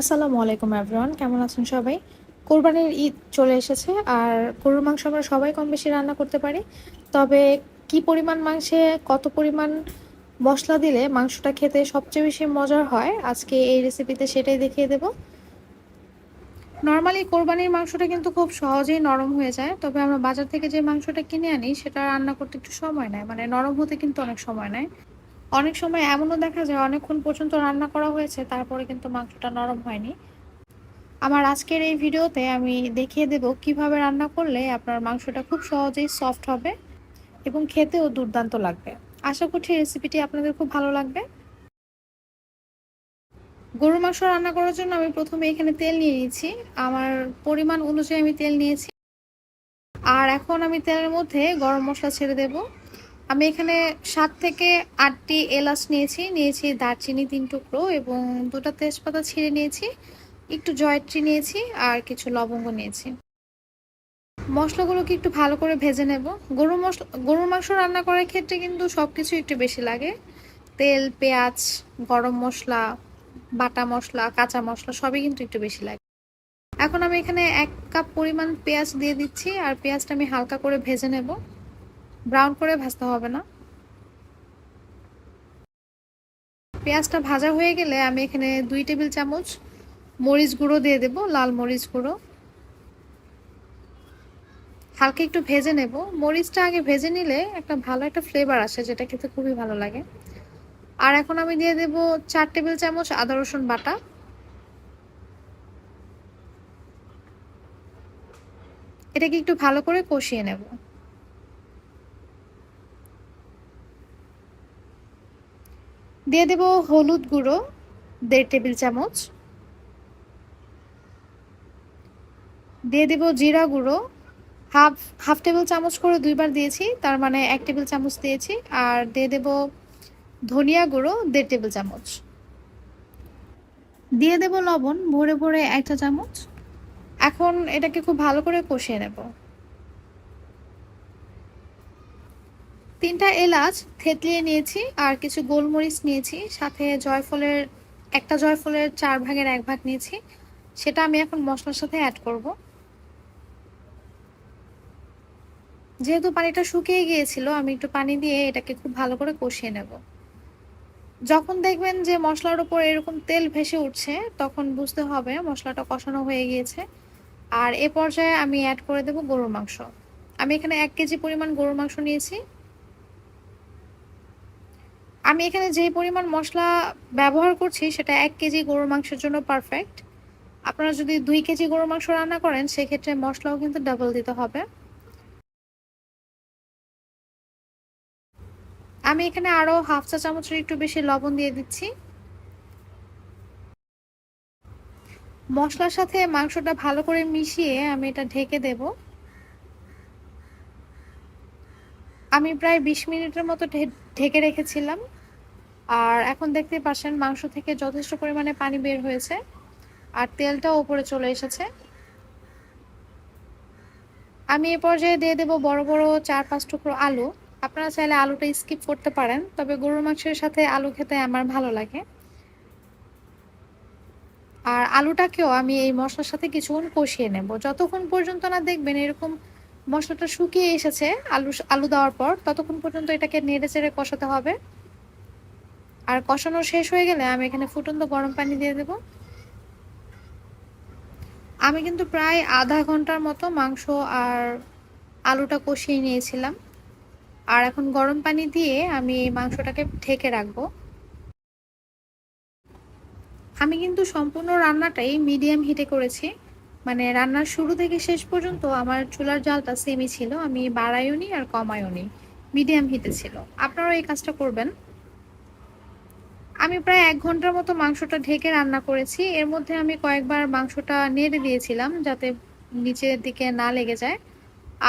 আসসালামু আলাইকুম এভরিওয়ান কেমন আছেন সবাই? কোরবানির ঈদ চলে এসেছে, আর গরুর মাংস আমরা সবাই কম বেশি রান্না করতে পারি। তবে কি পরিমাণ মাংসে কত পরিমাণ মশলা দিলে মাংসটা খেতে সবচেয়ে বেশি মজার হয়, আজকে এই রেসিপিতে সেটাই দেখিয়ে দেব। নর্মালি কোরবানির মাংসটা কিন্তু খুব সহজেই নরম হয়ে যায়, তবে আমরা বাজার থেকে যে মাংসটা কিনে আনি, সেটা রান্না করতে একটু সময় নেয়। মানে নরম হতে কিন্তু অনেক সময় নেয়। অনেক সময় এমনও দেখা যায় অনেকক্ষণ পর্যন্ত রান্না করা হয়েছে, তারপরে কিন্তু মাংসটা নরম হয়নি। আমার আজকের এই ভিডিওতে আমি দেখিয়ে দেব কীভাবে রান্না করলে আপনার মাংসটা খুব সহজেই সফট হবে এবং খেতেও দুর্দান্ত লাগবে। আশা করছি রেসিপিটি আপনাদের খুব ভালো লাগবে। গরুর মাংস রান্না করার জন্য আমি প্রথমে এখানে তেল নিয়ে নিয়েছি। আমার পরিমাণ অনুযায়ী আমি তেল নিয়েছি। আর এখন আমি তেলের মধ্যে গরম মশলা ছেড়ে দেবো। আমি এখানে সাত থেকে আটটি এলাচ নিয়েছি। নিয়েছি দারচিনি তিন টুকরো এবং দুটো তেজপাতা ছিঁড়ে নিয়েছি, একটু জয়ত্রী নিয়েছি আর কিছু লবঙ্গ নিয়েছি। মশলাগুলোকে একটু ভালো করে ভেজে নেব। গরু মশলা গরুর মাংস রান্না করার ক্ষেত্রে কিন্তু সব কিছু একটু বেশি লাগে। তেল, পেঁয়াজ, গরম মশলা, বাটা মশলা, কাঁচা মশলা সবই কিন্তু একটু বেশি লাগে। এখন আমি এখানে এক কাপ পরিমাণ পেঁয়াজ দিয়ে দিচ্ছি আর পেঁয়াজটা আমি হালকা করে ভেজে নেব। ব্রাউন করে ভাজতে হবে না। পেঁয়াজটা ভাজা হয়ে গেলে আমি এখানে দুই টেবিল চামচ মরিচ গুঁড়ো দিয়ে দেব, লাল মরিচ গুঁড়ো। হালকা একটু ভেজে নেব। মরিচটা আগে ভেজে নিলে একটা ভালো একটা ফ্লেভার আসে, যেটা খেতে খুবই ভালো লাগে। আর এখন আমি দিয়ে দেব চার টেবিল চামচ আদা রসুন বাটা। এটাকে একটু ভালো করে কষিয়ে নেব। দিয়ে দেব হলুদ গুঁড়ো, দেড় টেবিল চামচ। দিয়ে দেব জিরা গুঁড়ো, হাফ হাফ টেবিল চামচ করে দুইবার দিয়েছি, তার মানে এক টেবিল চামচ দিয়েছি। আর দিয়ে দেব ধনিয়া গুঁড়ো, দেড় টেবিল চামচ। দিয়ে দেব লবণ, ভরে ভরে একটা চামচ। এখন এটাকে খুব ভালো করে কষিয়ে নেব। তিনটা এলাচ, থেতলিয়ে নিয়েছি আর কিছু গোলমরিচ নিয়েছি, সাথে জয়ফলের, একটা জয়ফলের চার ভাগের এক ভাগ নিয়েছি। সেটা আমি এখন মশলার সাথে অ্যাড করব। যেহেতু পানিটা শুকিয়ে গিয়েছিল, আমি একটু পানি দিয়ে এটাকে খুব ভালো করে কষিয়ে নেব। যখন দেখবেন যে মশলার উপর এরকম তেল ভেসে উঠছে, তখন বুঝতে হবে মশলাটা কষানো হয়ে গিয়েছে। আর এ পর্যায়ে আমি অ্যাড করে দেব গরুর মাংস। আমি এখানে এক কেজি পরিমাণ গরুর মাংস নিয়েছি। আমি এখানে যে পরিমাণ মশলা ব্যবহার করছি, সেটা এক কেজি গরুর মাংসের জন্য পারফেক্ট আপনারা যদি দুই কেজি গরুর মাংস রান্না করেন, সেক্ষেত্রে মশলাও কিন্তু ডাবল দিতে হবে। আমি এখানে আরও হাফ চা চামচের একটু বেশি লবণ দিয়ে দিচ্ছি। মশলার সাথে মাংসটা ভালো করে মিশিয়ে আমি এটা ঢেকে দেব। আমি প্রায় বিশ মিনিটের মতো ঢেকে রেখেছিলাম। আর এখন দেখতে পাচ্ছেন মাংস থেকে যথেষ্ট পরিমাণে পানি বের হয়েছে আর তেলটাও উপরে চলে এসেছে। আমি এ পর্যায়ে দিয়ে দেবো বড় বড় চার পাঁচ টুকরো আলু। আপনারা চাইলে আলুটা স্কিপ করতে পারেন, তবে গরুর মাংসের সাথে আলু খেতে আমার ভালো লাগে। আর আলুটাকেও আমি এই মশলার সাথে কিছুক্ষণ কষিয়ে নেব। যতক্ষণ পর্যন্ত না দেখবেন এরকম মশলাটা শুকিয়ে এসেছে, আলু আলু দেওয়ার পর ততক্ষণ পর্যন্ত এটাকে নেড়ে চেড়ে কষাতে হবে। আর কষানো শেষ হয়ে গেলে আমি এখানে ফুটন্ত গরম পানি দিয়ে দেব। আমি কিন্তু প্রায় আধা ঘণ্টার মতো মাংস আর আলুটা কষিয়ে নিয়েছিলাম। আর এখন গরম পানি দিয়ে আমি মাংসটাকে ঢেকে রাখব। আমি কিন্তু সম্পূর্ণ রান্নাটাই মিডিয়াম হিটে করেছি। মানে রান্নার শুরু থেকে শেষ পর্যন্ত আমার চুলার জালটা সেমই ছিল। আমি বাড়াইওনি আর কমাইওনি মিডিয়াম হিটে ছিল। আপনারাও এই কাজটা করবেন। আমি প্রায় এক ঘণ্টার মতো মাংসটা ঢেকে রান্না করেছি। এর মধ্যে আমি কয়েকবার মাংসটা নেড়ে দিয়েছিলাম যাতে নিচের দিকে না লেগে যায়।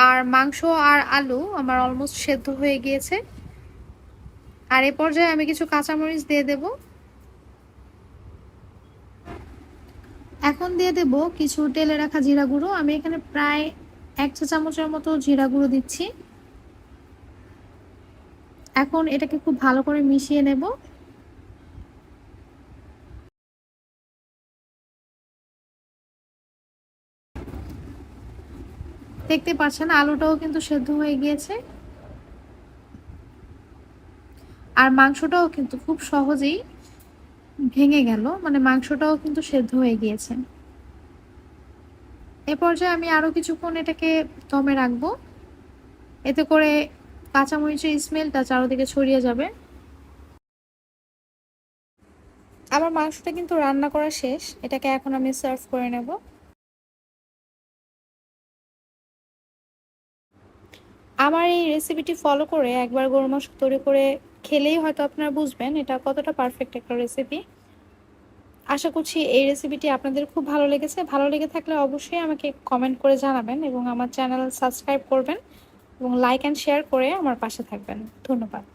আর মাংস আর আলু আমার অলমোস্ট সেদ্ধ হয়ে গিয়েছে। আর এ পর্যায়ে আমি কিছু কাঁচামরিচ দিয়ে দেব। এখন দিয়ে দেব কিছু তেলে রাখা জিরা গুঁড়ো। আমি এখানে প্রায় এক চা চামচের মতো জিরা গুঁড়ো দিচ্ছি। এখন এটাকে খুব ভালো করে মিশিয়ে নেব। দেখতে পাচ্ছেন, আলুটাও কিন্তু সেদ্ধ হয়ে গিয়েছে। আর মাংসটাও কিন্তু খুব সহজেই ভেঙে গেল মানে মাংসটাও কিন্তু সেদ্ধ হয়ে গিয়েছে। এ পর্যায়ে আমি আরও কিছুক্ষণ এটাকে দমে রাখব। এতে করে কাঁচামরিচের স্মেলটা চারোদিকে ছড়িয়ে যাবে। আমার মাংসটা কিন্তু রান্না করা শেষ, এটাকে এখন আমি সার্ভ করে নেব। আমার এই রেসিপিটি ফলো করে একবার গরু মাংস তৈরি করে খেলেই হয়তো আপনারা বুঝবেন এটা কতটা পারফেক্ট একটা রেসিপি আশা করছি এই রেসিপিটি আপনাদের খুব ভালো লেগেছে। ভালো লেগে থাকলে অবশ্যই আমাকে কমেন্ট করে জানাবেন এবং আমার চ্যানেল সাবস্ক্রাইব করবেন এবং লাইক অ্যান্ড শেয়ার করে আমার পাশে থাকবেন। ধন্যবাদ।